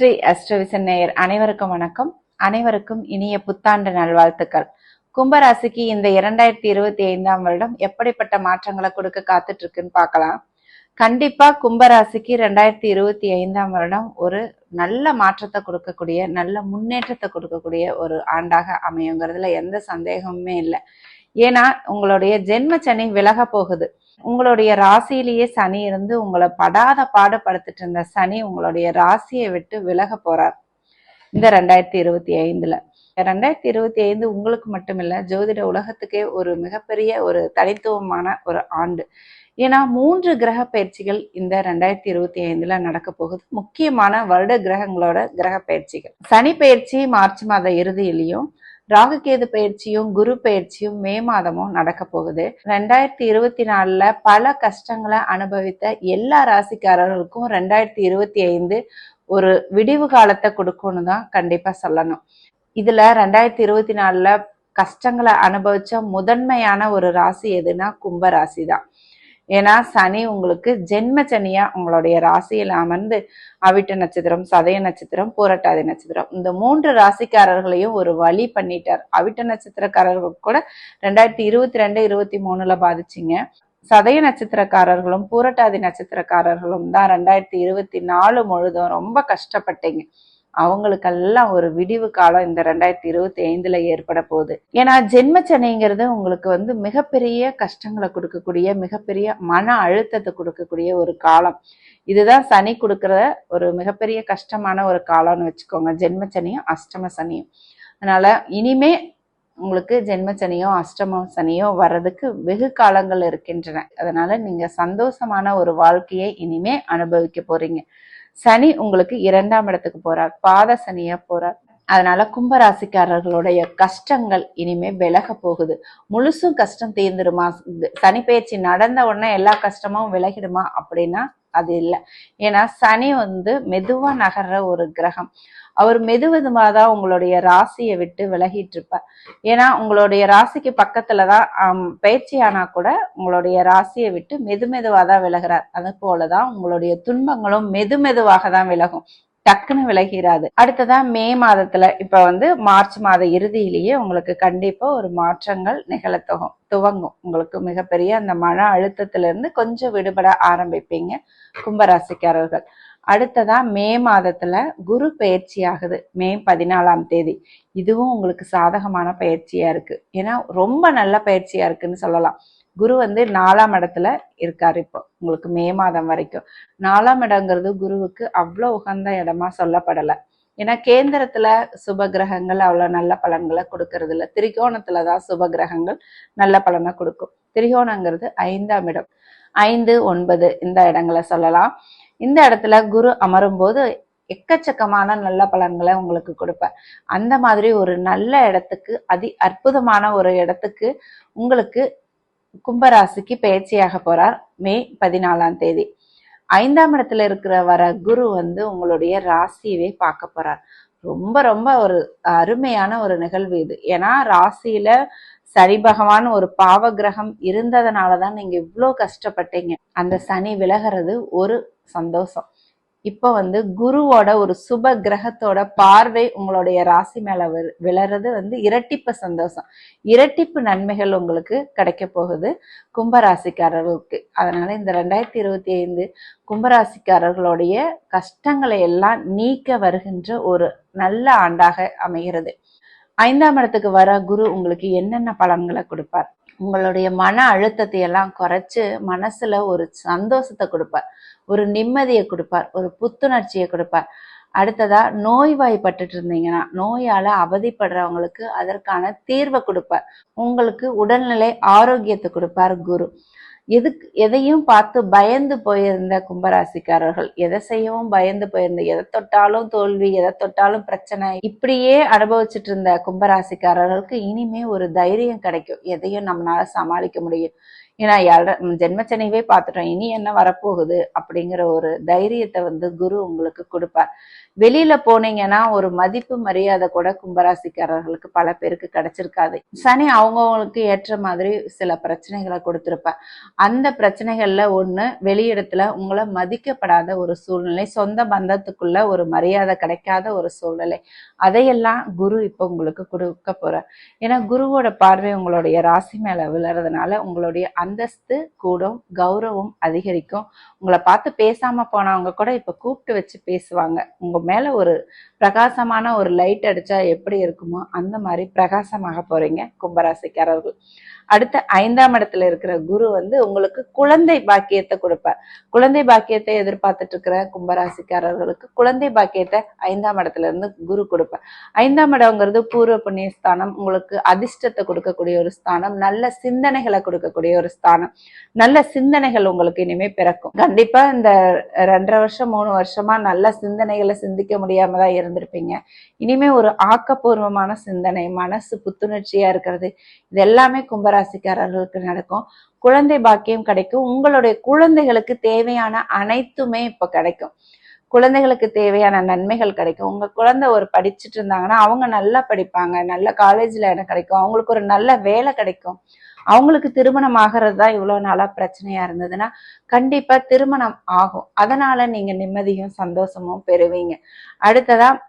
ஸ்ரீ அஷ்டவிசன் நேயர் அனைவருக்கும் வணக்கம். அனைவருக்கும் இனிய புத்தாண்டு நல்வாழ்த்துக்கள். கும்பராசிக்கு இந்த இரண்டாயிரத்தி இருபத்தி ஐந்தாம் வருடம் எப்படிப்பட்ட மாற்றங்களை கொடுக்க காத்துட்டு இருக்குன்னு பார்க்கலாம். கண்டிப்பா கும்பராசிக்கு ரெண்டாயிரத்தி இருபத்தி ஐந்தாம் வருடம் ஒரு நல்ல மாற்றத்தை கொடுக்கக்கூடிய நல்ல முன்னேற்றத்தை கொடுக்கக்கூடிய ஒரு ஆண்டாக அமையுங்கிறதுல எந்த சந்தேகமுமே இல்லை. ஏன்னா உங்களுடைய ஜென்ம சனி விலக போகுது. உங்களுடைய ராசியிலேயே சனி இருந்து உங்களை படாத பாடுபடுத்திட்டு இருந்த சனி உங்களுடைய ராசியை விட்டு விலக போறார். இந்த ரெண்டாயிரத்தி இருபத்தி ஐந்துல. ரெண்டாயிரத்தி இருபத்தி ஐந்து உங்களுக்கு மட்டுமில்ல ஜோதிட உலகத்துக்கே ஒரு மிகப்பெரிய ஒரு தனித்துவமான ஒரு ஆண்டு. ஏன்னா மூன்று கிரக பயிற்சிகள் இந்த ரெண்டாயிரத்தி இருபத்தி ஐந்துல நடக்க போகுது. முக்கியமான வருட கிரகங்களோட கிரக பயிற்சிகள். சனி பயிற்சி மார்ச் மாத இறுதியிலையும் ராகுகேது பயிற்சியும் குரு பயிற்சியும் மே மாதமும் நடக்க போகுது. ரெண்டாயிரத்தி இருபத்தி நாலுல பல கஷ்டங்களை அனுபவித்த எல்லா ராசிக்காரர்களுக்கும் ரெண்டாயிரத்தி இருபத்தி ஐந்து ஒரு விடிவு காலத்தை கொடுக்கும்னு தான் கண்டிப்பா சொல்லணும். இதுல ரெண்டாயிரத்தி இருபத்தி நாலுல கஷ்டங்களை அனுபவிச்ச முதன்மையான ஒரு ராசி எதுனா கும்ப ராசி தான் ஏன்னா சனி உங்களுக்கு ஜென்ம சனியா உங்களுடைய ராசியில் அமர்ந்து அவிட்ட நட்சத்திரம் சதய நட்சத்திரம் பூரட்டாதி நட்சத்திரம். இந்த மூன்று ராசிக்காரர்களையும் ஒரு வழி பண்ணிட்டார். அவிட்ட நட்சத்திரக்காரர்கள் கூட ரெண்டாயிரத்தி இருபத்தி ரெண்டு இருபத்தி மூணுல பாதிச்சிங்க. சதய நட்சத்திரக்காரர்களும் பூரட்டாதி நட்சத்திரக்காரர்களும் தான் ரெண்டாயிரத்தி இருபத்தி நாலு முழுதும் ரொம்ப கஷ்டப்பட்டீங்க. அவங்களுக்கெல்லாம் ஒரு விடிவு காலம் இந்த ரெண்டாயிரத்தி இருபத்தி ஐந்துல ஏற்பட போகுது. ஏன்னா ஜென்மச்சனைங்கிறது உங்களுக்கு வந்து மிகப்பெரிய கஷ்டங்களை கொடுக்கக்கூடிய மிகப்பெரிய மன அழுத்தத்தை கொடுக்கக்கூடிய ஒரு காலம். இதுதான் சனி கொடுக்குற ஒரு மிகப்பெரிய கஷ்டமான ஒரு காலம்னு வச்சுக்கோங்க. ஜென்மச்சனியும் அஷ்டம சனியும். அதனால இனிமே உங்களுக்கு ஜென்ம சனியோ அஷ்டம சனியோ வர்றதுக்கு வெகு காலங்கள் இருக்கின்றன. அதனால நீங்க சந்தோஷமான ஒரு வாழ்க்கையை இனிமே அனுபவிக்க போறீங்க. சனி உங்களுக்கு இரண்டாம் இடத்துக்கு போறார். பாத சனியா போறார். அதனால கும்பராசிக்காரர்களுடைய கஷ்டங்கள் இனிமே விலக போகுது. முழுசும் கஷ்டம் தீர்ந்துருமா? சனி பயிற்சி நடந்த உடனே எல்லா கஷ்டமும் விலகிடுமா அப்படின்னா அது இல்லை. ஏன்னா சனி வந்து மெதுவா நகர்ற ஒரு கிரகம். அவர் மெதுவெதுமா தான் உங்களுடைய ராசியை விட்டு விலகிட்டு இருப்பார் ஏன்னா உங்களுடைய ராசிக்கு பக்கத்துலதான் தான் பயிற்சி ஆனா கூட உங்களுடைய ராசியை விட்டு மெது மெதுவாக தான் விலகிறார். அது போலதான் உங்களுடைய துன்பங்களும் மெது மெதுவாக தான் விலகும். டக்குன்னு விலகிறாது அடுத்ததா மே மாதத்துல இப்ப வந்து மார்ச் மாத இறுதியிலேயே உங்களுக்கு கண்டிப்பா ஒரு மாற்றங்கள் நிகழத்தகும். துவங்கும். உங்களுக்கு மிகப்பெரிய அந்த மன அழுத்தத்திலிருந்து கொஞ்சம் விடுபட ஆரம்பிப்பீங்க கும்பராசிக்காரர்கள். அடுத்ததா மே மாதத்துல குரு பயிற்சி ஆகுது மே பதினாலாம் தேதி. இதுவும் உங்களுக்கு சாதகமான பயிற்சியா இருக்கு. ஏன்னா ரொம்ப நல்ல பயிற்சியா இருக்குன்னு சொல்லலாம். குரு வந்து நாலாம் இடத்துல இருக்காரு இப்போ. உங்களுக்கு மே மாதம் வரைக்கும். நாலாம் இடங்கிறது குருவுக்கு அவ்வளோ உகந்த இடமா சொல்லப்படலை. ஏன்னா கேந்திரத்துல சுப கிரகங்கள் அவ்வளோ நல்ல பலன்களை கொடுக்கறது இல்லை திரிகோணத்துல தான் சுப கிரகங்கள் நல்ல பலனை கொடுக்கும். திரிகோணங்கிறது ஐந்தாம் இடம். ஐந்து ஒன்பது இந்த இடங்களை சொல்லலாம். இந்த இடத்துல குரு அமரும் போது எக்கச்சக்கமான நல்ல பலன்களை உங்களுக்கு கொடுப்பேன். அந்த மாதிரி ஒரு நல்ல இடத்துக்கு அதி அற்புதமான ஒரு இடத்துக்கு உங்களுக்கு கும்பராசிக்கு பயிற்சியாக போறார் மே பதினாலாம் தேதி. ஐந்தாம் இடத்துல இருக்கிற வர குரு வந்து உங்களுடைய ராசியவே பார்க்க போறார். ரொம்ப ரொம்ப ஒரு அருமையான ஒரு நிகழ்வு இது. ஏன்னா ராசியில சனி பகவான் ஒரு பாவ கிரகம் இருந்ததுனாலதான் நீங்க இவ்வளோ கஷ்டப்பட்டீங்க. அந்த சனி விலகிறது ஒரு சந்தோஷம். இப்போ வந்து குருவோட ஒரு சுப கிரகத்தோட பார்வை உங்களுடைய ராசி மேல வி- விழறது வந்து இரட்டிப்பு சந்தோஷம். இரட்டிப்பு நன்மைகள் உங்களுக்கு கிடைக்க போகுது. கும்பராசிக்காரர்களுக்கு. அதனால இந்த ரெண்டாயிரத்தி இருபத்தி ஐந்து கும்பராசிக்காரர்களுடைய கஷ்டங்களை எல்லாம் நீக்க வருகின்ற ஒரு நல்ல ஆண்டாக அமைகிறது. ஐந்தாம் இடத்துக்கு வர குரு உங்களுக்கு என்னென்ன பலன்களை கொடுப்பார்? உங்களுடைய மன அழுத்தத்தை எல்லாம் குறைச்சு மனசுல ஒரு சந்தோஷத்தை கொடுப்பார். ஒரு நிம்மதியை கொடுப்பார். ஒரு புத்துணர்ச்சியை கொடுப்பார். அடுத்ததா நோய்வாய்ப்பட்டுட்டு இருந்தீங்கன்னா நோயால அவதிப்படுறவங்களுக்கு அதற்கான தீர்வை கொடுப்பார். உங்களுக்கு உடல்நிலை ஆரோக்கியத்தை கொடுப்பார் குரு. எதுக்கு எதையும் பார்த்து பயந்து போயிருந்த கும்பராசிக்காரர்கள் எதை செய்யவும் பயந்து போயிருந்த எதை தொட்டாலும் தோல்வி எதை தொட்டாலும் பிரச்சனை இப்படியே அனுபவிச்சுட்டு இருந்த கும்பராசிக்காரர்களுக்கு இனிமே ஒரு தைரியம் கிடைக்கும். எதையும் நம்மளால சமாளிக்க முடியும். ஏன்னா ஏழரை ஜென்மச்சனிவே பார்த்துட்டோம் இனி என்ன வரப்போகுது? அப்படிங்கிற ஒரு தைரியத்தை வந்து குரு உங்களுக்கு கொடுப்பார். வெளியில போனீங்கன்னா ஒரு மதிப்பு மரியாதை கூட கும்பராசிக்காரர்களுக்கு பல பேருக்கு கிடைச்சிருக்காது. சனி அவங்கவுங்களுக்கு ஏற்ற மாதிரி சில பிரச்சனைகளை கொடுத்துருப்ப அந்த பிரச்சனைகள்ல ஒண்ணு வெளியிடத்துல உங்களை மதிக்கப்படாத ஒரு சூழ்நிலை சொந்த பந்தத்துக்குள்ள ஒரு மரியாதை கிடைக்காத ஒரு சூழ்நிலை. அதையெல்லாம் குரு இப்போ உங்களுக்கு கொடுக்க போறார். ஏன்னா குருவோட பார்வை உங்களுடைய ராசி மேல விழுறதுனால உங்களுடைய அந்தஸ்து கூடும் கௌரவம் அதிகரிக்கும். உங்களை பார்த்து பேசாம போனவங்க கூட இப்ப கூப்பிட்டு வச்சு பேசுவாங்க. உங்க மேலே ஒரு பிரகாசமான ஒரு லைட் அடித்தா எப்படி இருக்குமோ அந்த மாதிரி பிரகாசமாக போகிறீங்க கும்பராசிக்காரர்கள். அடுத்த ஐந்தாம் இடத்துல இருக்கிற குரு வந்து உங்களுக்கு குழந்தை பாக்கியத்தை கொடுப்பார். குழந்தை பாக்கியத்தை எதிர்பார்த்துட்டு இருக்கிற கும்பராசிக்காரர்களுக்கு குழந்தை பாக்கியத்தை ஐந்தாம் இடத்துல இருந்து குரு கொடுப்பார். ஐந்தாம் இடம்ங்கிறது பூர்வ புண்ணிய ஸ்தானம் உங்களுக்கு அதிர்ஷ்டத்தை கொடுக்கக்கூடிய ஒரு ஸ்தானம் நல்ல சிந்தனைகளை கொடுக்கக்கூடிய ஒரு ஸ்தானம். நல்ல சிந்தனைகள் உங்களுக்கு இனிமே பிறக்கும். கண்டிப்பா இந்த ரெண்டரை வருஷம் மூணு வருஷமா நல்ல சிந்தனைகளை சிந்திக்க முடியாம தான் இருந்திருப்பீங்க. இனிமே ஒரு ஆக்கப்பூர்வமான சிந்தனை மனசு புத்துணர்ச்சியா இருக்கிறது. இது எல்லாமே ராசிக்காரர்களுக்கு நடக்கும். குழந்தை பாக்கியம் கிடைக்கும். உங்களுடைய குழந்தைகளுக்கு தேவையான அனைத்துமே இப்ப கிடைக்கும். குழந்தைகளுக்கு தேவையான நன்மைகள் கிடைக்கும். உங்க குழந்தை ஒரு படிச்சுட்டு இருந்தாங்கன்னா அவங்க நல்லா படிப்பாங்க. நல்ல காலேஜ்ல இடம் கிடைக்கும். அவங்களுக்கு ஒரு நல்ல வேலை கிடைக்கும். அவங்களுக்கு திருமணம் ஆகிறது தான் இவ்வளவு நாளா பிரச்சனையா இருந்ததுன்னா கண்டிப்பா திருமணம் ஆகும். அதனால நீங்க நிம்மதியும் சந்தோஷமும் பெறுவீங்க. அடுத்ததாக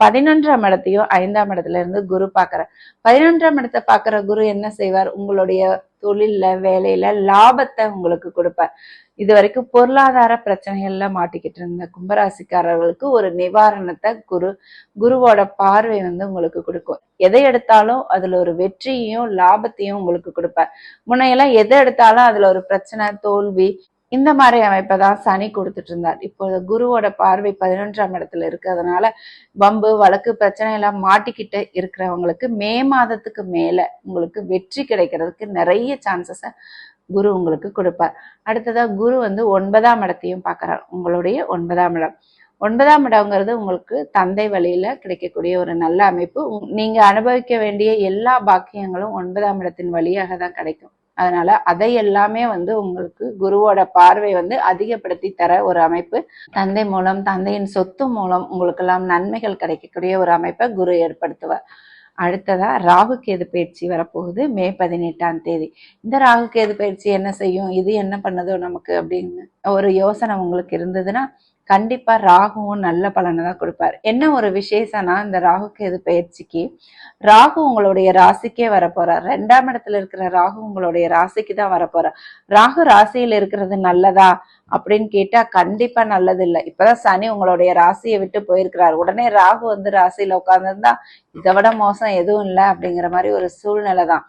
பதினொன்றாம் இடத்தையும் ஐந்தாம் இடத்துல இருந்து குரு பாக்குற பதினொன்றாம் இடத்தை பாக்குற குரு என்ன செய்வார்? உங்களுடைய தொழில்ல வேலையில லாபத்தை உங்களுக்கு கொடுப்பார். இது வரைக்கும் பொருளாதார பிரச்சனைகள்ல மாட்டிக்கிட்டு இருந்த கும்பராசிக்காரர்களுக்கு ஒரு நிவாரணத்தை குரு குருவோட பார்வை வந்து உங்களுக்கு கொடுக்கும். எதை எடுத்தாலும் அதுல ஒரு வெற்றியையும் லாபத்தையும் உங்களுக்கு கொடுப்பார். முன்னையெல்லாம் எதை எடுத்தாலும் அதுல ஒரு பிரச்சனை தோல்வி இந்த மாதிரி அமைப்பை தான் சனி கொடுத்துட்டு இருந்தார் இப்போ குருவோட பார்வை பதினொன்றாம் இடத்துல இருக்கிறதுனால பம்பு வழக்கு பிரச்சனை எல்லாம் மாட்டிக்கிட்டு இருக்கிறவங்களுக்கு மே மாதத்துக்கு மேல உங்களுக்கு வெற்றி கிடைக்கிறதுக்கு நிறைய சான்சஸை குரு உங்களுக்கு கொடுப்பார். அடுத்ததா குரு வந்து ஒன்பதாம் இடத்தையும் பார்க்கறார். உங்களுடைய ஒன்பதாம் இடம். ஒன்பதாம் இடங்கிறது உங்களுக்கு தந்தை வழியில கிடைக்கக்கூடிய ஒரு நல்ல அமைப்பு. நீங்க அனுபவிக்க வேண்டிய எல்லா பாக்கியங்களும் ஒன்பதாம் இடத்தின் வழியாக தான் கிடைக்கும். அதனால அதை எல்லாமே வந்து உங்களுக்கு குருவோட பார்வை வந்து அதிகப்படுத்தி தர ஒரு அமைப்பு. தந்தை மூலம் தந்தையின் சொத்து மூலம் உங்களுக்கெல்லாம் நன்மைகள் கிடைக்கக்கூடிய ஒரு அமைப்பை குரு ஏற்படுத்துவார். அடுத்ததா ராகு கேது பயிற்சி வரப்போகுது. மே பதினெட்டாம் தேதி. இந்த ராகு கேது பயிற்சி என்ன செய்யும்? இது என்ன பண்ணுதோ நமக்கு அப்படின்னு ஒரு யோசனை உங்களுக்கு இருந்ததுன்னா கண்டிப்பா ராகுவும் நல்ல பலனை தான் கொடுப்பார். என்ன ஒரு விசேஷம்னா இந்த ராகு கேது பயிற்சிக்கு ராகு உங்களுடைய ராசிக்கே வரப்போறார். ரெண்டாம் இடத்துல இருக்கிற ராகு உங்களுடைய ராசிக்கு தான் வரப்போறார். ராகு ராசியில் இருக்கிறது நல்லதா? அப்படின்னு கேட்டா கண்டிப்பா நல்லது இல்லை இப்பதான் சனி உங்களுடைய ராசியை விட்டு போயிருக்கிறார். உடனே ராகு வந்து ராசியில உட்கார்ந்திருந்தா இதை விட மோசம் எதுவும் இல்லை அப்படிங்கிற மாதிரி ஒரு சூழ்நிலை தான்.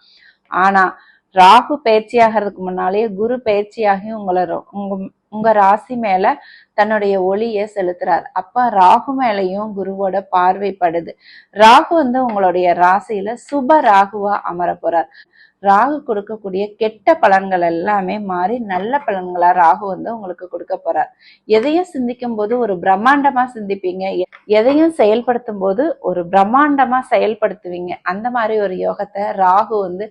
ஆனா ராகு பயிற்சியாகிறதுக்கு முன்னாலேயே குரு பயிற்சியாகி உங்களை ரொ- உங்க உங்க ராசி மேல தன்னுடைய ஒளியை செலுத்துறாரு. அப்ப ராகு மேலையும் குருவோட பார்வைப்படுது. ராகு வந்து உங்களுடைய ராசியில சுப ராகுவா அமர போறார். ராகு கொடுக்கக்கூடிய கெட்ட பலன்கள் எல்லாமே மாறி நல்ல பலன்களா ராகு வந்து உங்களுக்கு கொடுக்க போறார். எதையும் சிந்திக்கும் போது ஒரு பிரம்மாண்டமா சிந்திப்பீங்க. எதையும் செயல்படுத்தும் போது ஒரு பிரம்மாண்டமா செயல்படுத்துவீங்க. அந்த மாதிரி ஒரு யோகத்தை ராகு வந்து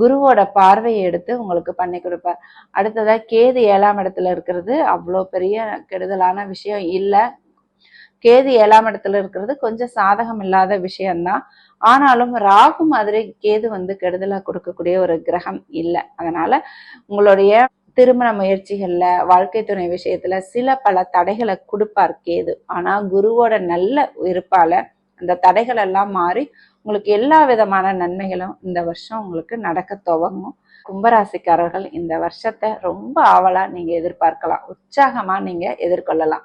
குருவோட பார்வையை எடுத்து உங்களுக்கு பண்ணி கொடுப்பார். அடுத்ததா கேது ஏழாம் இடத்துல இருக்கிறது அவ்வளோ பெரிய கெடுதலான விஷயம் இல்லை. கேது ஏழாம் இடத்துல இருக்கிறது கொஞ்சம் சாதகம் இல்லாத விஷயம்தான். ஆனாலும் ராகு மாதிரி கேது வந்து கெடுதலா கொடுக்கக்கூடிய ஒரு கிரகம் இல்லை. அதனால உங்களுடைய திருமண முயற்சிகள்ல வாழ்க்கை துணை விஷயத்துல சில பல தடைகளை கொடுப்பார் கேது. ஆனா குருவோட நல்ல இருப்பால அந்த தடைகள் எல்லாம் மாறி உங்களுக்கு எல்லா விதமான நன்மைகளும் இந்த வருஷம் உங்களுக்கு நடக்க துவங்கும். கும்பராசிக்காரர்கள் இந்த வருஷத்தை ரொம்ப ஆவலா நீங்க எதிர்பார்க்கலாம். உற்சாகமா நீங்க எதிர்கொள்ளலாம்.